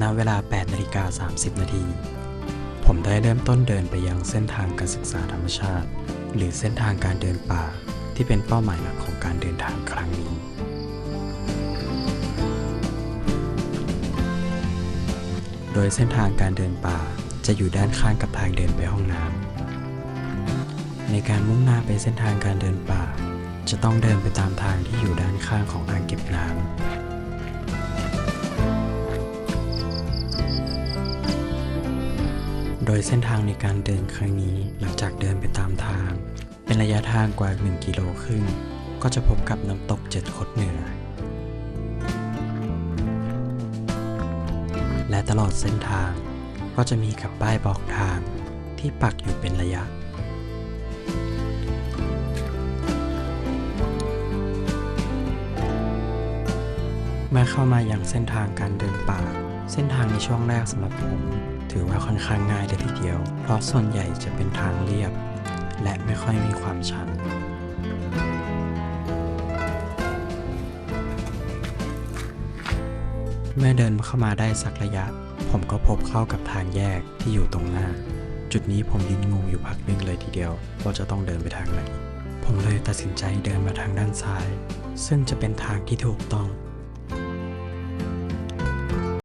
ณเวลา 8นาฬิกา30 นาที ผมได้เริ่มต้นเดินไปยังเส้นทางการศึกษาธรรมชาติ หรือเส้นทางการเดินป่าที่เป็นเป้าหมายหลักของการเดินทางครั้งนี้ โดยเส้นทางการเดินป่าจะอยู่ด้านข้างกับทางเดินไปห้องน้ำ ในการมุ่งหน้าไปเส้นทางการเดินป่า จะต้องเดินไปตามทางที่อยู่ด้านข้างของอ่างเก็บน้ำ ยเส้นทางในการเดินครั้งนี้หลังจากเดินไปตามทาง เป็นระยะทางกว่า 1 กิโลครึ่ง ก็จะพบกับน้ำตกเจ็ดคดเหนือ และตลอดเส้นทางก็จะมีกับป้ายบอกทางที่ปักอยู่เป็นระยะเมื่อเข้ามาอย่างเส้นทางการเดินป่า เส้นทางในช่วงแรกสำหรับผม ถือว่าค่อนข้างง่ายเลยทีเดียว เพราะส่วนใหญ่จะเป็นทางเรียบ และไม่ค่อยมีความชันเมื่อเดินเข้ามาได้สักระยะ ผมก็พบเข้ากับทางแยกที่อยู่ตรงหน้า จุดนี้ผมยืนงงอยู่พักนึงเลยทีเดียวว่าจะต้องเดินไปทางไหน ผมเลยตัดสินใจเดินมาทางด้านซ้าย ซึ่งจะเป็นทางที่ถูกต้อง